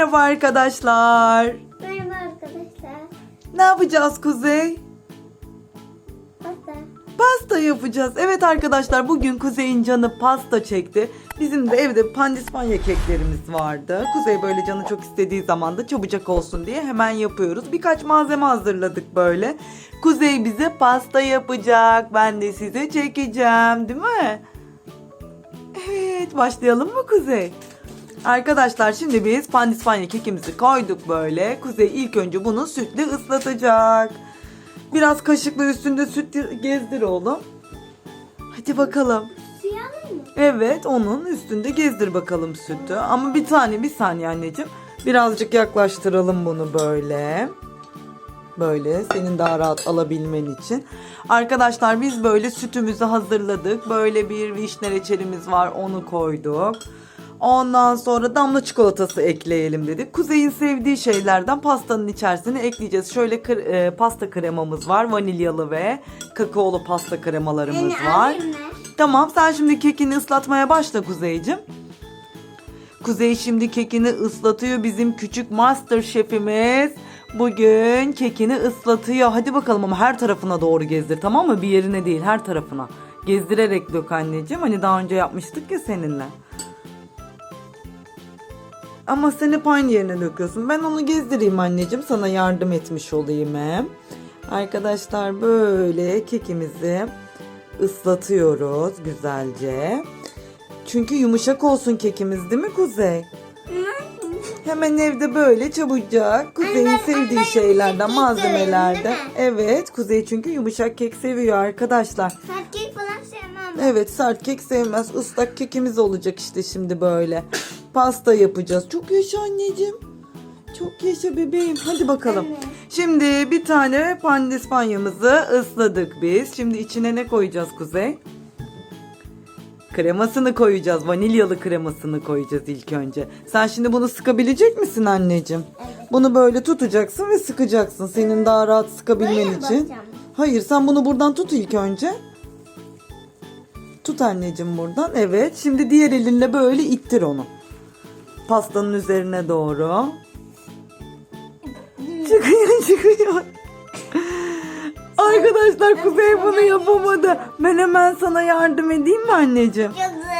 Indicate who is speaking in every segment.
Speaker 1: Merhaba arkadaşlar.
Speaker 2: Merhaba arkadaşlar.
Speaker 1: Ne yapacağız Kuzey?
Speaker 2: Pasta.
Speaker 1: Pasta yapacağız. Evet arkadaşlar bugün Kuzey'in canı pasta çekti. Bizim de evde pandispanya keklerimiz vardı. Kuzey böyle canı çok istediği zaman da çabucak olsun diye hemen yapıyoruz. Birkaç malzeme hazırladık böyle. Kuzey bize pasta yapacak. Ben de size çekeceğim değil mi? Evet başlayalım mı Kuzey? Arkadaşlar şimdi biz pandispanya kekimizi koyduk böyle. Kuzey ilk önce bunu sütle ıslatacak. Biraz kaşıkla üstünde süt gezdir oğlum. Hadi bakalım. Evet onun üstünde gezdir bakalım sütü. Ama bir tane bir saniye anneciğim. Birazcık yaklaştıralım bunu böyle. Böyle senin daha rahat alabilmen için. Arkadaşlar biz böyle sütümüzü hazırladık. Böyle bir vişne reçelimiz var onu koyduk. Ondan sonra damla çikolatası ekleyelim dedik. Kuzey'in sevdiği şeylerden pastanın içerisine ekleyeceğiz. Şöyle kre- e, pasta kremamız var. Vanilyalı ve kakaolu pasta kremalarımız
Speaker 2: Beni
Speaker 1: var.
Speaker 2: alayım mı?
Speaker 1: Tamam sen şimdi kekini ıslatmaya başla Kuzey'cim. Kuzey şimdi kekini ıslatıyor. Bizim küçük master şefimiz bugün kekini ıslatıyor. Hadi bakalım ama her tarafına doğru gezdir tamam mı? Bir yerine değil her tarafına. Gezdirerek dök anneciğim. Hani daha önce yapmıştık ya seninle. Ama sen hep aynı yerine döküyorsun. Ben onu gezdireyim anneciğim. Sana yardım etmiş olayım hem. Arkadaşlar böyle kekimizi ıslatıyoruz güzelce. Çünkü yumuşak olsun kekimiz değil mi Kuzey? Hemen evde böyle çabucak Kuzey'in
Speaker 2: Anne,
Speaker 1: sevdiği
Speaker 2: anne,
Speaker 1: şeylerden malzemelerden. Evet Kuzey çünkü yumuşak kek seviyor arkadaşlar.
Speaker 2: Sert kek falan sevmem.
Speaker 1: Evet sert kek sevmez. Islak kekimiz olacak işte şimdi böyle. Pasta yapacağız. Çok yaşa anneciğim. Çok yaşa bebeğim. Hadi bakalım.
Speaker 2: Anne.
Speaker 1: Şimdi bir tane pandispanyamızı ısladık biz. Şimdi içine ne koyacağız Kuzey? Kremasını koyacağız. Vanilyalı kremasını koyacağız ilk önce. Sen şimdi bunu sıkabilecek misin anneciğim?
Speaker 2: Evet.
Speaker 1: Bunu böyle tutacaksın ve sıkacaksın. Senin daha rahat
Speaker 2: Böyle
Speaker 1: sıkabilmen
Speaker 2: mi
Speaker 1: için.
Speaker 2: basacağım?
Speaker 1: Hayır sen bunu buradan tut ilk önce. Tut anneciğim buradan. Evet. Şimdi diğer elinle böyle ittir onu. Pastanın üzerine doğru. Çıkıyor çıkıyor. Arkadaşlar Kuzey bunu yapamadı. Ben hemen sana yardım edeyim mi anneciğim?
Speaker 2: Çok güzel.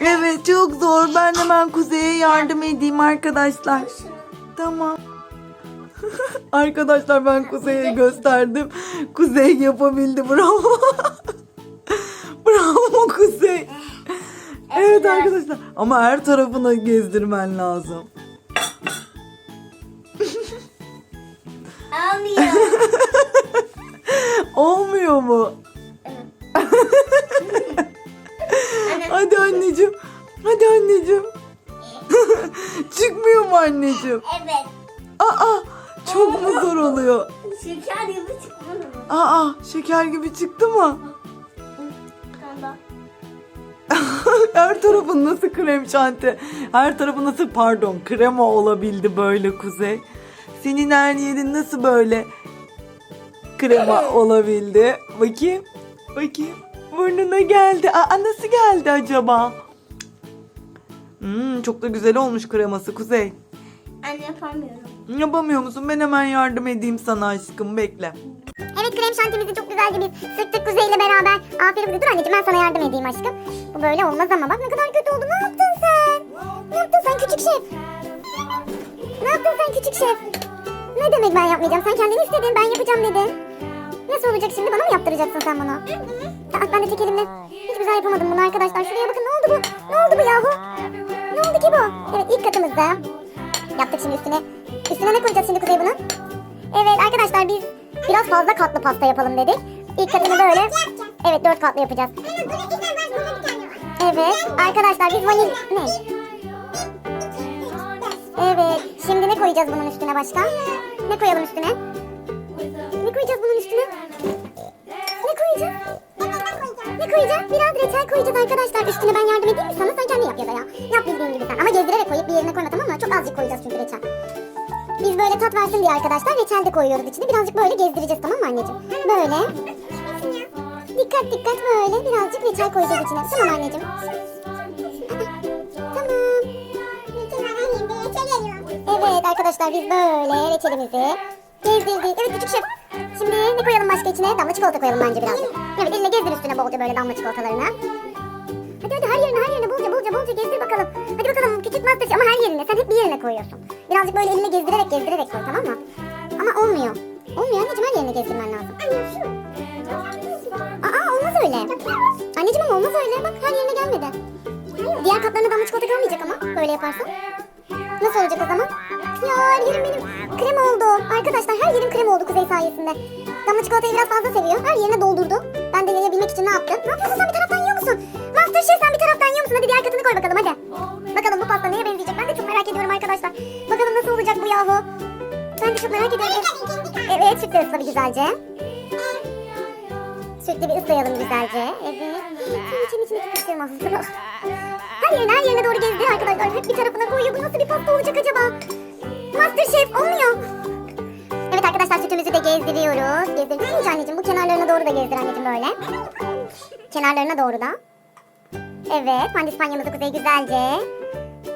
Speaker 2: Evet.
Speaker 1: Evet çok zor. Ben hemen Kuzey'e yardım edeyim arkadaşlar. Tamam. Arkadaşlar ben Kuzey'e gösterdim. Kuzey yapabildi. Bravo. Bravo Kuzey. Evet arkadaşlar. Ama her tarafına gezdirmen lazım.
Speaker 2: Almıyor.
Speaker 1: Olmuyor mu? Hadi anneciğim. Hadi anneciğim. Çıkmıyor mu anneciğim?
Speaker 2: Evet.
Speaker 1: Aa çok mu zor oluyor?
Speaker 2: Şeker gibi çıkmadı mı?
Speaker 1: Aa şeker gibi çıktı mı? Her tarafın nasıl krem şanti? Her tarafı nasıl pardon krema olabildi böyle Kuzey? Senin her yerin nasıl böyle krema olabildi? Bakayım. Bakayım. Burnuna geldi. Aa nasıl geldi acaba? Hmm, çok da güzel olmuş kreması Kuzey.
Speaker 2: Anne yapamıyorum.
Speaker 1: Yapamıyor musun? Ben hemen yardım edeyim sana aşkım. Bekle.
Speaker 3: Evet krem şantimizi çok güzelce biz sıktık kuzeyle beraber. Aferin kuzey. Dur anneciğim ben sana yardım edeyim aşkım. Bu böyle olmaz ama bak ne kadar kötü oldu. Ne yaptın sen? Ne yaptın sen küçük şef? Ne yaptın sen küçük şef? Ne demek ben yapmayacağım? Sen kendin istedin ben yapacağım dedin. Nasıl olacak şimdi bana mı yaptıracaksın sen bunu? Aa, ben de tek elimle. Hiç güzel yapamadım bunu arkadaşlar. Şuraya bakın ne oldu bu? Ne oldu bu yahu? Ne oldu ki bu? Evet ilk katımızda. Yaptık şimdi üstüne. Üstüne ne koyacağız şimdi Kuzey bunun? Evet arkadaşlar biz biraz fazla katlı pasta yapalım dedik. İlk katını böyle. Evet dört katlı yapacağız. Evet arkadaşlar biz vanil... Ne? Evet şimdi ne koyacağız bunun üstüne başka? Ne koyalım üstüne? Ne koyacağız bunun üstüne? Ne koyacağız? Ne koyacağız? Biraz reçel koyacağız arkadaşlar. Üstüne ben yardım edeyim mi sana? Sen kendin yap ya da ya. Yap bildiğin gibi sen. Ama gezdirerek koyup bir yerine koyma tamam mı? Çok azıcık koyacağız çünkü reçel. Biz böyle tat versin diye arkadaşlar reçel de koyuyoruz içine. Birazcık böyle gezdireceğiz tamam mı anneciğim? Böyle. Dikkat dikkat böyle birazcık reçel koyacağız içine. Tamam anneciğim. Tamam. Evet arkadaşlar biz böyle reçelimizi gezdirdik. Evet küçük şef. Şimdi ne koyalım başka içine? Damla çikolata koyalım bence birazcık. Evet eline gezdir üstüne bolca böyle damla çikolatalarını. Hadi hadi her yerine her yerine bolca bolca bolca gezdir bakalım. Hadi bakalım küçük master ama her yerine sen hep bir yerine koyuyorsun. Birazcık böyle eline gezdirerek gezdirerek koy tamam mı? Ama olmuyor. Olmuyor anneciğim her yerine gezdirmen lazım.
Speaker 2: Anne şu.
Speaker 3: Aa olmaz öyle. Anneciğim ama olmaz öyle. Bak her yerine gelmedi. Diğer katlarına damla çikolata kalmayacak ama böyle yaparsan. Nasıl olacak o zaman? Ya her yerim benim krem oldu. Arkadaşlar her yerim krem oldu Kuzey sayesinde. Damla çikolatayı biraz fazla seviyor. Her yerine doldurdu. Ben de yayabilmek için ne yaptım? Ne yapıyorsun sen bir taraftan yiyor musun? Master Chef sen bir taraftan yiyor musun? Hadi diğer katını koy bakalım hadi. Bakalım nasıl olacak bu yahu? Ben de çok merak ediyorum. Evet sütle ısla bir güzelce. Sütle bir ıslayalım güzelce. Evet. Şimdi içini içine tutuşturma aslında. Her yerine her yerine doğru gezdi arkadaşlar. Hep bir tarafına koyuyor. Bu nasıl bir pasta olacak acaba? Master Chef olmuyor. Evet arkadaşlar sütümüzü de gezdiriyoruz. Gezdirdik mi anneciğim? Bu kenarlarına doğru da gezdir anneciğim böyle. Kenarlarına doğru da. Evet pandispanyamızı kuzey güzelce.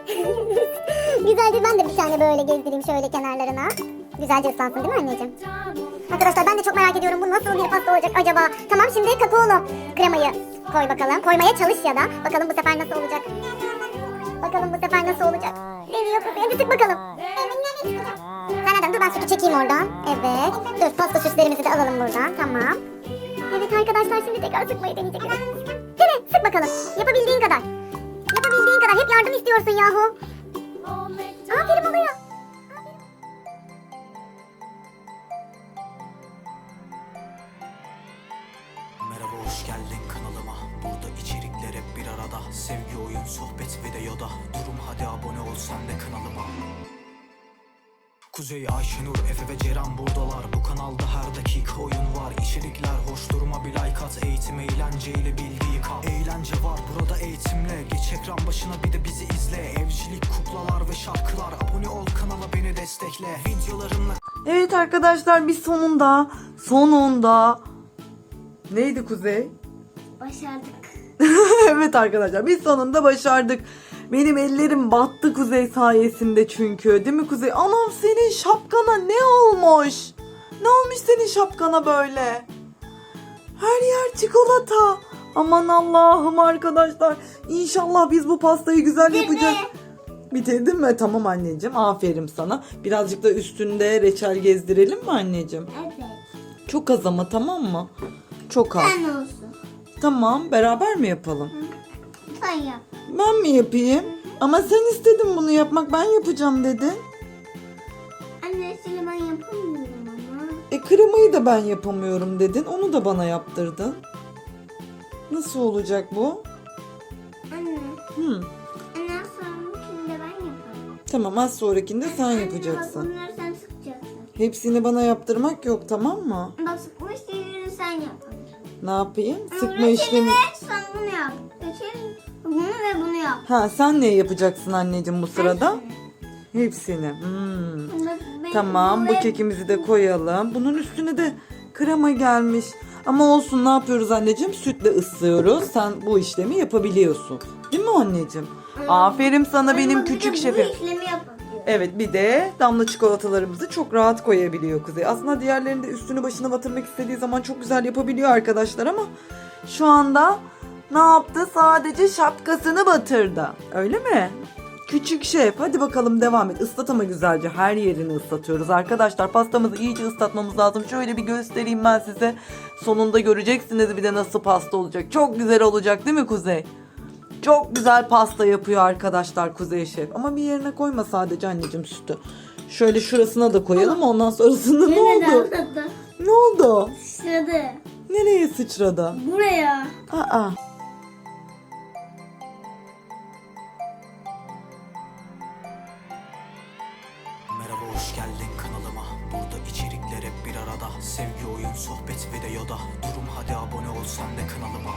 Speaker 3: güzelce ben de bir tane böyle gezdireyim şöyle kenarlarına. Güzelce ıslansın değil mi anneciğim? Arkadaşlar ben de çok merak ediyorum bu nasıl bir pasta olacak acaba? Tamam şimdi kakaolu kremayı koy bakalım. Koymaya çalış ya da. Bakalım bu sefer nasıl olacak? Bakalım bu sefer nasıl olacak? Geliyor kuzey hadi sık bakalım. Sen neden dur ben sütü çekeyim oradan. Evet. Dur pasta süslerimizi de alalım buradan. Tamam. Evet arkadaşlar şimdi tekrar sıkmayı deneyecek. Dene sık bakalım. Yapabildiğin kadar. Yapabildiğin kadar. Hep yardım istiyorsun yahu. Aferin oluyor.
Speaker 4: Merhaba hoş geldin kanalıma. Burada içerikler bir arada. Sevgi, oyun, sohbet ve de yoda. Durum hadi abone ol sen de kanalıma Kuzey, Ayşenur, Efe ve Ceren buradalar. Bu kanalda her dakika oyun var. İçerikler hoş durma bir like at. Eğitim eğlenceyle bilgiyi kal Eğlence var burada eğitimle. Geç ekran başına bir de bizi izle. Evcilik, kuklalar ve şarkılar. Abone ol kanala beni destekle. Videolarımla
Speaker 1: Evet arkadaşlar biz sonunda sonunda neydi Kuzey?
Speaker 2: Başardık.
Speaker 1: evet arkadaşlar biz sonunda başardık. Benim ellerim battı Kuzey sayesinde çünkü. Değil mi Kuzey? Anam senin şapkana ne olmuş? Ne olmuş senin şapkana böyle? Her yer çikolata. Aman Allah'ım arkadaşlar. İnşallah biz bu pastayı güzel yapacağız. Bitirdin mi? Tamam anneciğim. Aferin sana. Birazcık da üstünde reçel gezdirelim mi anneciğim?
Speaker 2: Evet.
Speaker 1: Çok az ama tamam mı? Çok az.
Speaker 2: Sen olsun.
Speaker 1: Tamam. Beraber mi yapalım?
Speaker 2: Sen yap.
Speaker 1: Ben mi yapayım? Ama sen istedin bunu yapmak. Ben yapacağım dedin.
Speaker 2: Anne seni ben yapamıyorum ama.
Speaker 1: E kremayı da ben yapamıyorum dedin. Onu da bana yaptırdın. Nasıl olacak bu?
Speaker 2: Anne.
Speaker 1: Hmm.
Speaker 2: Anne sonrakini de ben yaparım.
Speaker 1: Tamam az sonrakinde sen
Speaker 2: Anne,
Speaker 1: yapacaksın.
Speaker 2: Bak bunları sen sıkacaksın.
Speaker 1: Hepsini bana yaptırmak yok tamam mı?
Speaker 2: Bak
Speaker 1: Ne yapayım? Sıkma işlemi.
Speaker 2: Sen bunu yap. Reçeli bunu ve bunu yap.
Speaker 1: Ha sen ne yapacaksın anneciğim bu sırada? Hepsini. Hmm.
Speaker 2: Ben-
Speaker 1: Tamam bu
Speaker 2: ve-
Speaker 1: kekimizi de koyalım. Bunun üstüne de krema gelmiş. Ama olsun ne yapıyoruz anneciğim? Sütle ıslıyoruz. Sen bu işlemi yapabiliyorsun. Değil mi anneciğim? Aferin sana benim
Speaker 2: bak, bir de
Speaker 1: küçük
Speaker 2: Bu
Speaker 1: şefim.
Speaker 2: işlemi yapabiliyor.
Speaker 1: Evet bir de damla çikolatalarımızı çok rahat koyabiliyor Kuzey. Aslında diğerlerinde üstünü başına batırmak istediği zaman çok güzel yapabiliyor arkadaşlar ama şu anda ne yaptı? Sadece şapkasını batırdı. Öyle mi? Küçük şef hadi bakalım devam et. Islat ama güzelce her yerini ıslatıyoruz. Arkadaşlar pastamızı iyice ıslatmamız lazım. Şöyle bir göstereyim ben size. Sonunda göreceksiniz bir de nasıl pasta olacak. Çok güzel olacak değil mi Kuzey? Çok güzel pasta yapıyor arkadaşlar Kuzey Şef. Ama bir yerine koyma sadece anneciğim sütü. Şöyle şurasına da koyalım ondan sonrasında ne oldu?
Speaker 2: Nerede?
Speaker 1: Ne oldu?
Speaker 2: Sıçradı.
Speaker 1: Nereye sıçradı?
Speaker 2: Buraya.
Speaker 1: Aa.
Speaker 4: Merhaba hoş geldin kanalıma Burada içerikler hep bir arada Sevgi, oyun, sohbet ve de yoda Durum hadi abone ol sen de kanalıma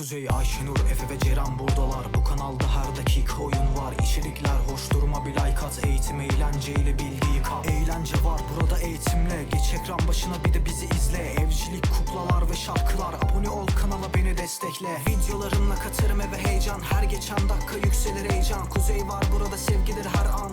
Speaker 4: Kuzey, Ayşenur, Efe ve Ceren buradalar. Bu kanalda her dakika oyun var. İçerikler hoş durma bir like at. Eğitim eğlenceyle bilgiyi kal Eğlence var burada eğitimle. Geç ekran başına bir de bizi izle. Evcilik, kuklalar ve şarkılar. Abone ol kanala beni destekle. Videolarımla katırım eve heyecan. Her geçen dakika yükselir heyecan. Kuzey var burada sevgidir her an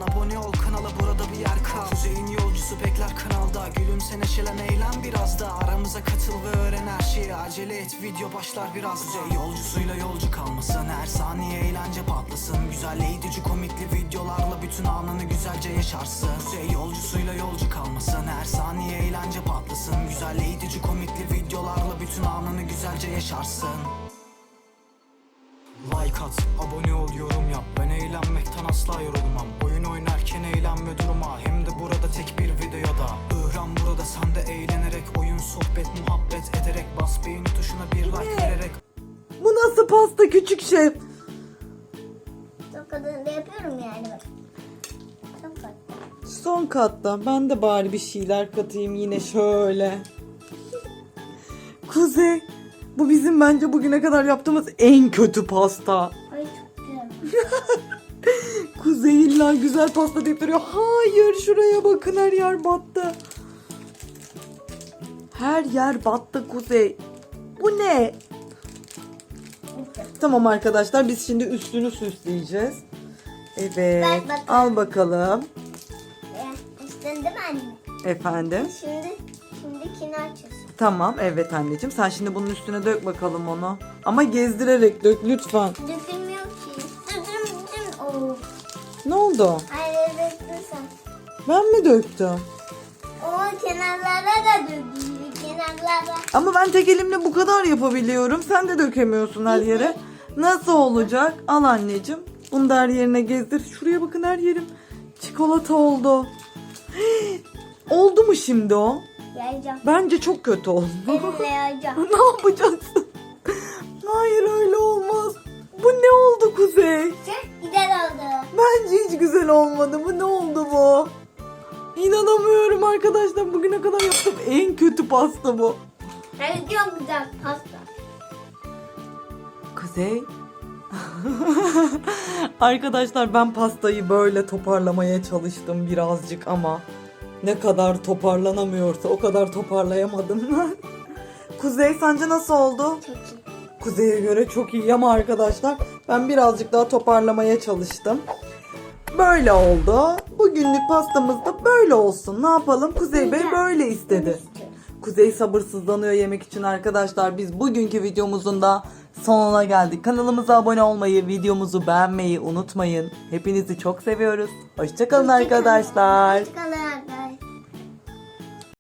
Speaker 4: Gülümse neşelen eğlen biraz da. Aramıza katıl ve öğren her şeyi. Acele et video başlar biraz Kuzey yolcusuyla yolcu kalmasın. Her saniye eğlence patlasın. Güzel eğitici komikli videolarla Bütün anını güzelce yaşarsın. Kuzey yolcusuyla yolcu kalmasın. Her saniye eğlence patlasın. Güzel eğitici komikli videolarla Bütün anını güzelce yaşarsın Like at, abone ol, yorum yap Ben eğlenmekten asla yorulmam Oyun oynarken eğlenme durma Hem de burada tek bir videoda Öğren burada sen de eğlenerek Oyun, sohbet, muhabbet ederek Bas beğeni tuşuna bir like vererek
Speaker 1: Bu nasıl pasta küçük şef?
Speaker 2: Çok kadarında yapıyorum yani bak. Çok kadarında.
Speaker 1: Son katta ben de bari bir şeyler katayım yine şöyle. Kuzey bu bizim bence bugüne kadar yaptığımız en kötü pasta.
Speaker 2: Ay çok güzel.
Speaker 1: Kuzey illa güzel pasta deyip duruyor. Hayır şuraya bakın her yer battı. Her yer battı Kuzey. Bu ne? Tamam arkadaşlar biz şimdi üstünü süsleyeceğiz. Evet.
Speaker 2: Bakalım.
Speaker 1: Al bakalım.
Speaker 2: Değil mi anne?
Speaker 1: Efendim.
Speaker 2: Şimdi, şimdi kini açıyorsun.
Speaker 1: Tamam evet anneciğim. Sen şimdi bunun üstüne dök bakalım onu. Ama gezdirerek dök lütfen.
Speaker 2: Dökülmüyor ki. Dur dur. Oo.
Speaker 1: Ne oldu?
Speaker 2: Hayır döktün sen.
Speaker 1: Ben mi döktüm?
Speaker 2: O kenarlara da dökülüyor. Kenarlara.
Speaker 1: Ama ben tek elimle bu kadar yapabiliyorum. Sen de dökemiyorsun her yere. Nasıl olacak? Al anneciğim. Bunu da her yerine gezdir. Şuraya bakın her yerim çikolata oldu. oldu mu şimdi o?
Speaker 2: Yayacağım.
Speaker 1: Bence çok kötü oldu.
Speaker 2: Elimle yayacağım.
Speaker 1: ne yapacaksın? Hayır öyle olmaz. Bu ne oldu Kuzey?
Speaker 2: Çok güzel oldu.
Speaker 1: Bence hiç güzel olmadı. Bu ne oldu bu? İnanamıyorum arkadaşlar. Bugüne kadar yaptığım en kötü pasta bu.
Speaker 2: Evet çok güzel pasta.
Speaker 1: Kuzey. Arkadaşlar ben pastayı böyle toparlamaya çalıştım birazcık ama ne kadar toparlanamıyorsa o kadar toparlayamadım ben. Kuzey sence nasıl oldu?
Speaker 2: Çok iyi.
Speaker 1: Kuzey'e göre çok iyi ama arkadaşlar ben birazcık daha toparlamaya çalıştım. Böyle oldu. Bugünlük pastamız da böyle olsun. Ne yapalım? Kuzey Bey böyle istedi. Kuzey sabırsızlanıyor yemek için arkadaşlar. Biz bugünkü videomuzun da sonuna geldik. Kanalımıza abone olmayı, videomuzu beğenmeyi unutmayın. Hepinizi çok seviyoruz. Hoşçakalın arkadaşlar.
Speaker 2: Hoşçakalın arkadaşlar.